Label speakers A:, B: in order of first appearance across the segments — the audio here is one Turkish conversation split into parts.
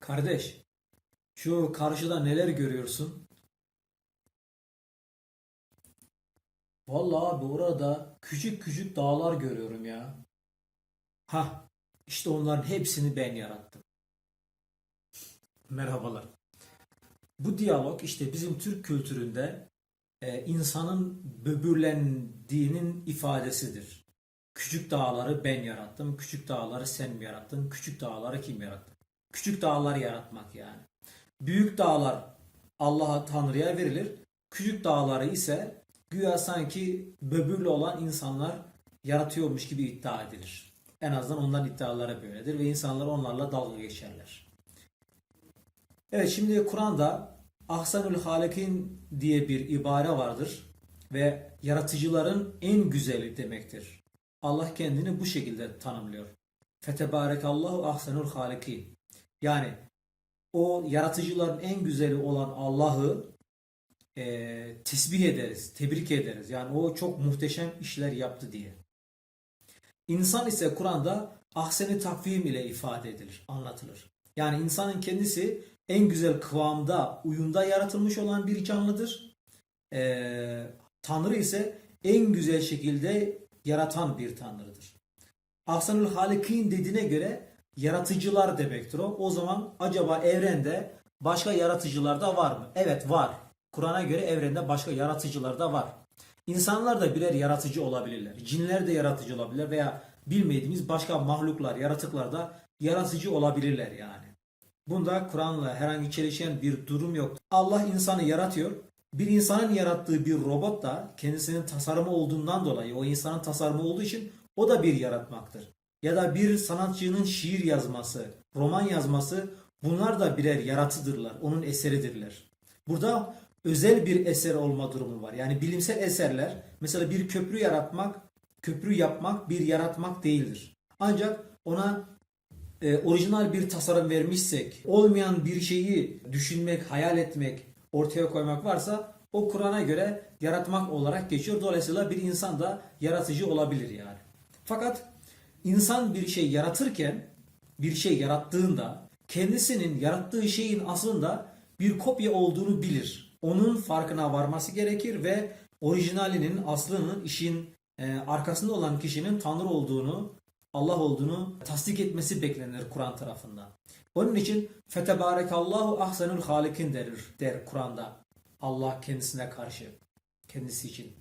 A: Kardeş, şu karşıda neler görüyorsun? Vallahi abi orada küçük küçük dağlar görüyorum ya. Ha, işte onların hepsini ben yarattım. Merhabalar. Bu diyalog işte bizim Türk kültüründe e, insanın böbürlendiğinin ifadesidir. Küçük dağları ben yarattım, küçük dağları sen mi yarattın, küçük dağları kim yarattı? Küçük dağları yaratmak yani. Büyük dağlar Allah'a Tanrı'ya verilir. Küçük dağları ise güya sanki böbürlü olan insanlar yaratıyormuş gibi iddia edilir. En azından onların iddiaları böyledir ve insanlar onlarla dalga geçerler. Evet şimdi Kur'an'da Ahsanül Halikin diye bir ibare vardır ve yaratıcıların en güzeli demektir. Allah kendini bu şekilde tanımlıyor. Fetebarekallahu ahsenul halikin. Yani o yaratıcıların en güzeli olan Allah'ı e, tesbih ederiz, tebrik ederiz. Yani o çok muhteşem işler yaptı diye. İnsan ise Kur'an'da ahseni takvim ile ifade edilir, anlatılır. Yani insanın kendisi en güzel kıvamda, uyumda yaratılmış olan bir canlıdır. Ee, Tanrı ise en güzel şekilde yaratan bir Tanrı'dır. Ahsanül Halikin dediğine göre yaratıcılar demektir o. O zaman acaba evrende başka yaratıcılar da var mı? Evet var. Kur'an'a göre evrende başka yaratıcılar da var. İnsanlar da birer yaratıcı olabilirler. Cinler de yaratıcı olabilirler veya bilmediğimiz başka mahluklar, yaratıklar da yaratıcı olabilirler yani. Bunda Kur'an'la herhangi çelişen bir durum yok. Allah insanı yaratıyor. Bir insanın yarattığı bir robot da kendisinin tasarımı olduğundan dolayı o insanın tasarımı olduğu için o da bir yaratmaktır. Ya da bir sanatçının şiir yazması, roman yazması bunlar da birer yaratıdırlar. Onun eseridirler. Burada özel bir eser olma durumu var. Yani bilimsel eserler mesela bir köprü yaratmak, köprü yapmak bir yaratmak değildir. Ancak ona e, orijinal bir tasarım vermişsek, olmayan bir şeyi düşünmek, hayal etmek, ortaya koymak varsa o Kur'an'a göre yaratmak olarak geçiyor. Dolayısıyla bir insan da yaratıcı olabilir yani. Fakat insan bir şey yaratırken, bir şey yarattığında kendisinin yarattığı şeyin aslında bir kopya olduğunu bilir. Onun farkına varması gerekir ve orijinalinin, aslının, işin e, arkasında olan kişinin Tanrı olduğunu, Allah olduğunu tasdik etmesi beklenir Kur'an tarafından. Onun için fetebarekallahu ahsenul halikin der, der Kur'an'da. Allah kendisine karşı, kendisi için.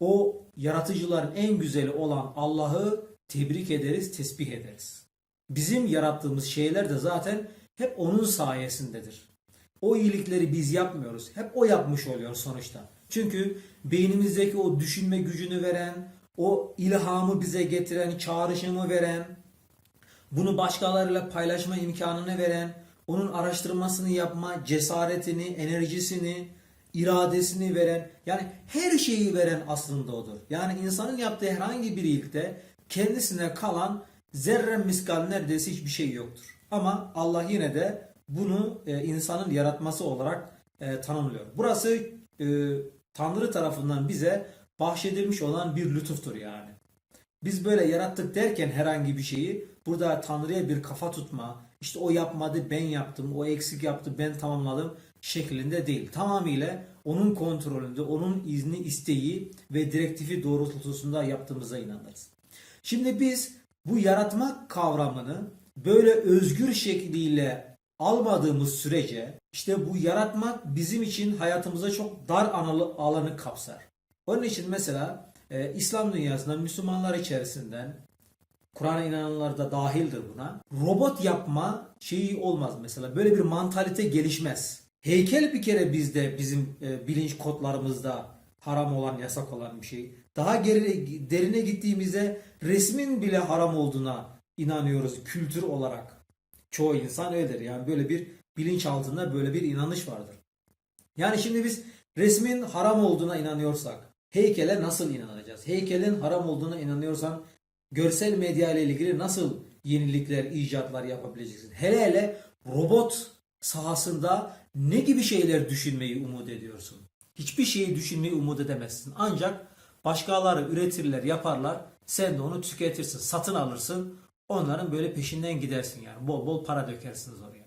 A: O yaratıcıların en güzeli olan Allah'ı tebrik ederiz, tesbih ederiz. Bizim yarattığımız şeyler de zaten hep onun sayesindedir. O iyilikleri biz yapmıyoruz. Hep o yapmış oluyor sonuçta. Çünkü beynimizdeki o düşünme gücünü veren, o ilhamı bize getiren, çağrışımı veren, bunu başkalarıyla paylaşma imkanını veren, onun araştırmasını yapma cesaretini, enerjisini, iradesini veren, yani her şeyi veren aslında odur. Yani insanın yaptığı herhangi bir iyilikte kendisine kalan zerre miskal neredeyse hiçbir şey yoktur. Ama Allah yine de bunu e, insanın yaratması olarak e, tanımlıyor. Burası e, Tanrı tarafından bize bahşedilmiş olan bir lütuftur yani. Biz böyle yarattık derken herhangi bir şeyi burada Tanrı'ya bir kafa tutma, işte o yapmadı ben yaptım, o eksik yaptı ben tamamladım şeklinde değil. Tamamıyla onun kontrolünde, onun izni, isteği ve direktifi doğrultusunda yaptığımıza inanırız. Şimdi biz bu yaratmak kavramını böyle özgür şekliyle almadığımız sürece işte bu yaratmak bizim için hayatımıza çok dar alanı kapsar. Onun için mesela e, İslam dünyasında Müslümanlar içerisinden Kur'an'a inananlar da dahildir buna. Robot yapma şeyi olmaz mesela. Böyle bir mantalite gelişmez. Heykel bir kere bizde bizim e, bilinç kodlarımızda haram olan, yasak olan bir şey. Daha geri, derine gittiğimizde resmin bile haram olduğuna inanıyoruz kültür olarak. Çoğu insan öyledir. Yani böyle bir bilinç altında böyle bir inanış vardır. Yani şimdi biz resmin haram olduğuna inanıyorsak heykele nasıl inanacağız? Heykelin haram olduğuna inanıyorsan görsel medya ile ilgili nasıl yenilikler, icatlar yapabileceksin? Hele hele robot sahasında ne gibi şeyler düşünmeyi umut ediyorsun? Hiçbir şeyi düşünmeyi umut edemezsin. Ancak başkaları üretirler, yaparlar. Sen de onu tüketirsin, satın alırsın. Onların böyle peşinden gidersin yani. Bol bol para dökersiniz oraya.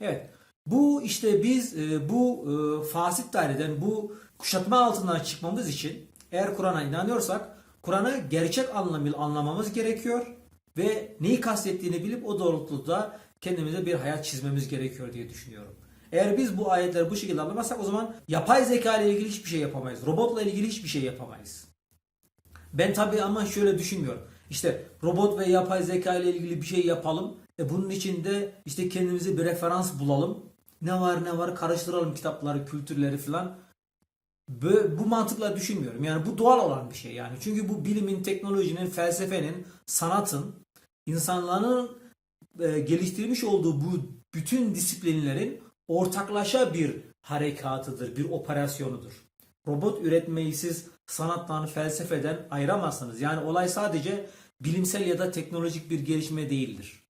A: Evet. Bu işte biz e, bu e, fasit daireden bu kuşatma altından çıkmamız için eğer Kur'an'a inanıyorsak Kur'an'ı gerçek anlamıyla anlamamız gerekiyor ve neyi kastettiğini bilip o doğrultuda kendimize bir hayat çizmemiz gerekiyor diye düşünüyorum. Eğer biz bu ayetleri bu şekilde anlamazsak o zaman yapay zeka ile ilgili hiçbir şey yapamayız. Robotla ilgili hiçbir şey yapamayız. Ben tabii ama şöyle düşünmüyorum. İşte robot ve yapay zeka ile ilgili bir şey yapalım. E bunun için de işte kendimize bir referans bulalım. Ne var ne var karıştıralım kitapları, kültürleri falan. Bö- Bu mantıkla düşünmüyorum. Yani bu doğal olan bir şey yani. Çünkü bu bilimin, teknolojinin, felsefenin, sanatın, insanların e, geliştirmiş olduğu bu bütün disiplinlerin ortaklaşa bir harekatıdır, bir operasyonudur. Robot üretmeyi siz sanattan, felsefeden ayıramazsınız. Yani olay sadece bilimsel ya da teknolojik bir gelişme değildir.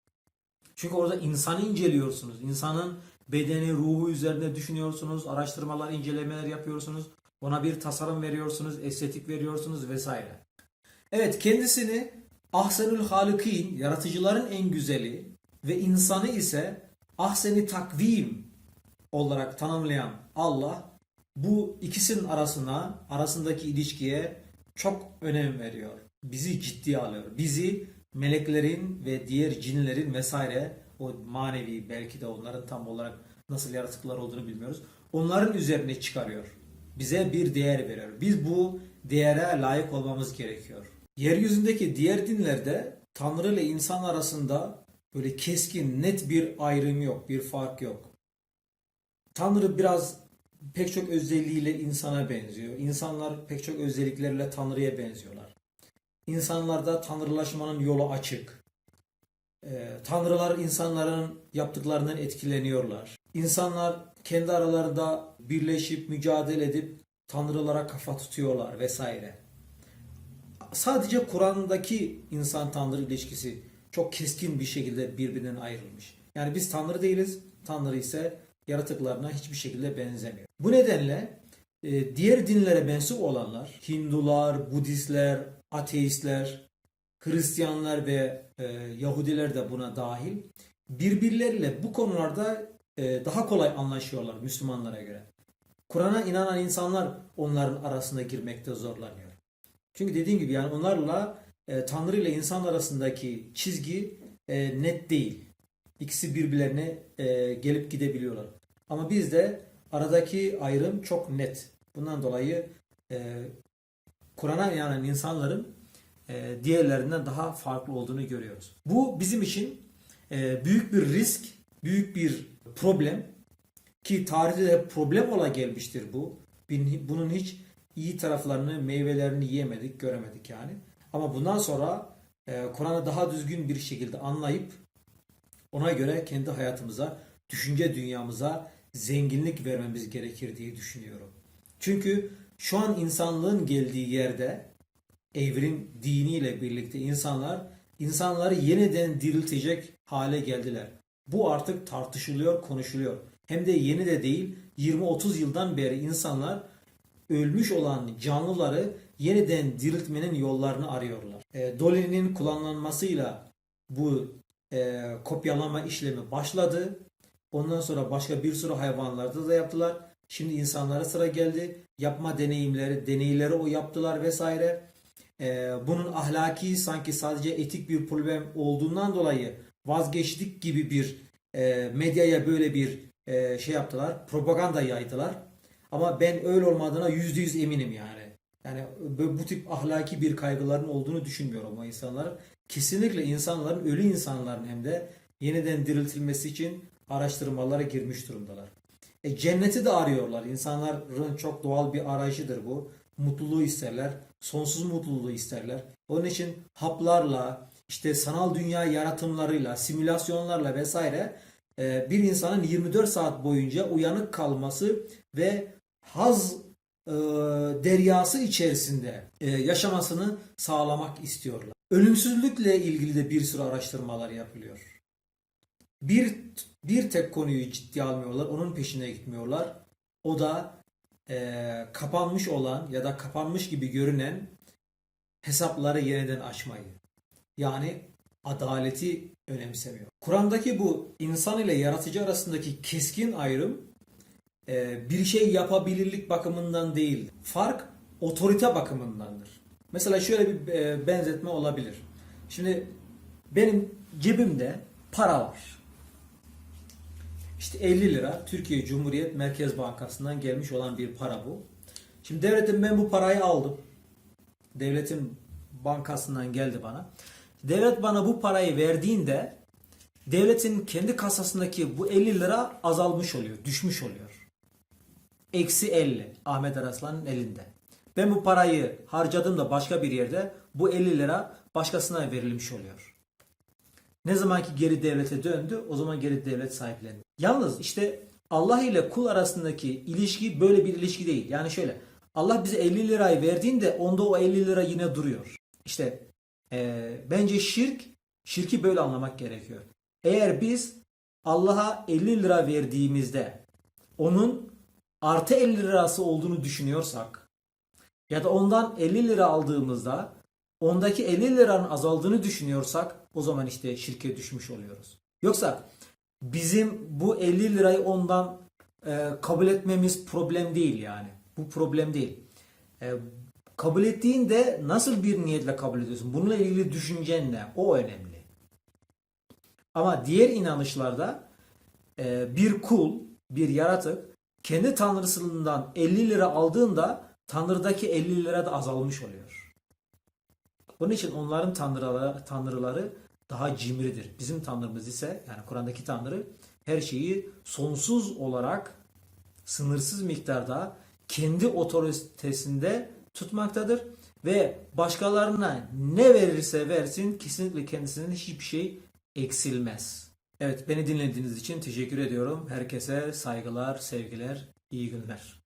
A: Çünkü orada insanı inceliyorsunuz. İnsanın bedeni, ruhu üzerinde düşünüyorsunuz. Araştırmalar, incelemeler yapıyorsunuz. Ona bir tasarım veriyorsunuz, estetik veriyorsunuz vesaire. Evet kendisini Ahsenül Halikin, yaratıcıların en güzeli ve insanı ise Ahseni Takvim olarak tanımlayan Allah bu ikisinin arasına, arasındaki ilişkiye çok önem veriyor. Bizi ciddiye alıyor. Bizi meleklerin ve diğer cinlerin vesaire o manevi belki de onların tam olarak nasıl yaratıklar olduğunu bilmiyoruz. Onların üzerine çıkarıyor. Bize bir değer veriyor. Biz bu değere layık olmamız gerekiyor. Yeryüzündeki diğer dinlerde Tanrı ile insan arasında böyle keskin, net bir ayrım yok, bir fark yok. Tanrı biraz pek çok özelliğiyle insana benziyor. İnsanlar pek çok özelliklerle Tanrı'ya benziyorlar. İnsanlarda tanrılaşmanın yolu açık. Ee, tanrılar insanların yaptıklarından etkileniyorlar. İnsanlar kendi aralarında birleşip mücadele edip tanrılara kafa tutuyorlar vesaire. Sadece Kur'an'daki insan tanrı ilişkisi çok keskin bir şekilde birbirinden ayrılmış. Yani biz tanrı değiliz. Tanrı ise yaratıklarına hiçbir şekilde benzemiyor. Bu nedenle e, diğer dinlere mensup olanlar, Hindular, Budistler, ateistler, Hristiyanlar ve e, Yahudiler de buna dahil birbirleriyle bu konularda e, daha kolay anlaşıyorlar Müslümanlara göre. Kur'an'a inanan insanlar onların arasında girmekte zorlanıyor. Çünkü dediğim gibi yani onlarla e, Tanrı ile insan arasındaki çizgi e, net değil. İkisi birbirlerine e, gelip gidebiliyorlar. Ama bizde aradaki ayrım çok net. Bundan dolayı e, Kur'an'a inanan insanların e, diğerlerinden daha farklı olduğunu görüyoruz. Bu bizim için e, büyük bir risk, büyük bir problem ki tarihte de problem ola gelmiştir bu. Bunun hiç iyi taraflarını, meyvelerini yiyemedik, göremedik yani. Ama bundan sonra e, Kur'an'ı daha düzgün bir şekilde anlayıp ona göre kendi hayatımıza, düşünce dünyamıza zenginlik vermemiz gerekir diye düşünüyorum. Çünkü şu an insanlığın geldiği yerde evrim diniyle birlikte insanlar insanları yeniden diriltecek hale geldiler. Bu artık tartışılıyor, konuşuluyor. Hem de yeni de değil, 20-30 yıldan beri insanlar ölmüş olan canlıları yeniden diriltmenin yollarını arıyorlar. E, Dolly'nin kullanılmasıyla bu e, kopyalama işlemi başladı. Ondan sonra başka bir sürü hayvanlarda da yaptılar. Şimdi insanlara sıra geldi. Yapma deneyimleri, deneyleri o yaptılar vesaire. Ee, bunun ahlaki sanki sadece etik bir problem olduğundan dolayı vazgeçtik gibi bir e, medyaya böyle bir e, şey yaptılar. Propaganda yaydılar. Ama ben öyle olmadığına yüzde yüz eminim yani. Yani bu tip ahlaki bir kaygıların olduğunu düşünmüyorum o insanların. Kesinlikle insanların, ölü insanların hem de yeniden diriltilmesi için araştırmalara girmiş durumdalar. E, cenneti de arıyorlar. İnsanların çok doğal bir arayışıdır bu. Mutluluğu isterler. Sonsuz mutluluğu isterler. Onun için haplarla, işte sanal dünya yaratımlarıyla, simülasyonlarla vesaire e, bir insanın 24 saat boyunca uyanık kalması ve haz e, deryası içerisinde e, yaşamasını sağlamak istiyorlar. Ölümsüzlükle ilgili de bir sürü araştırmalar yapılıyor. Bir bir tek konuyu ciddiye almıyorlar, onun peşine gitmiyorlar. O da e, kapanmış olan ya da kapanmış gibi görünen hesapları yeniden açmayı. Yani adaleti önemsemiyor. Kur'an'daki bu insan ile yaratıcı arasındaki keskin ayrım e, bir şey yapabilirlik bakımından değil. Fark otorite bakımındandır. Mesela şöyle bir e, benzetme olabilir. Şimdi benim cebimde para var. İşte 50 lira Türkiye Cumhuriyet Merkez Bankası'ndan gelmiş olan bir para bu. Şimdi devletin ben bu parayı aldım. Devletin bankasından geldi bana. Devlet bana bu parayı verdiğinde devletin kendi kasasındaki bu 50 lira azalmış oluyor, düşmüş oluyor. Eksi 50 Ahmet Araslan'ın elinde. Ben bu parayı harcadığımda başka bir yerde bu 50 lira başkasına verilmiş oluyor. Ne zaman ki geri devlete döndü o zaman geri devlet sahiplendi. Yalnız işte Allah ile kul arasındaki ilişki böyle bir ilişki değil. Yani şöyle Allah bize 50 lirayı verdiğinde onda o 50 lira yine duruyor. İşte eee, bence şirk, şirki böyle anlamak gerekiyor. Eğer biz Allah'a 50 lira verdiğimizde onun artı 50 lirası olduğunu düşünüyorsak ya da ondan 50 lira aldığımızda ondaki 50 liranın azaldığını düşünüyorsak o zaman işte şirke düşmüş oluyoruz. Yoksa bizim bu 50 lirayı ondan e, kabul etmemiz problem değil yani. Bu problem değil. E, kabul ettiğinde nasıl bir niyetle kabul ediyorsun? Bununla ilgili düşüncen ne? O önemli. Ama diğer inanışlarda e, bir kul, bir yaratık kendi tanrısından 50 lira aldığında tanrıdaki 50 lira da azalmış oluyor. Bunun için onların tanrıları, tanrıları daha cimridir. Bizim tanrımız ise yani Kur'an'daki tanrı her şeyi sonsuz olarak sınırsız miktarda kendi otoritesinde tutmaktadır ve başkalarına ne verirse versin kesinlikle kendisinden hiçbir şey eksilmez. Evet beni dinlediğiniz için teşekkür ediyorum. Herkese saygılar, sevgiler, iyi günler.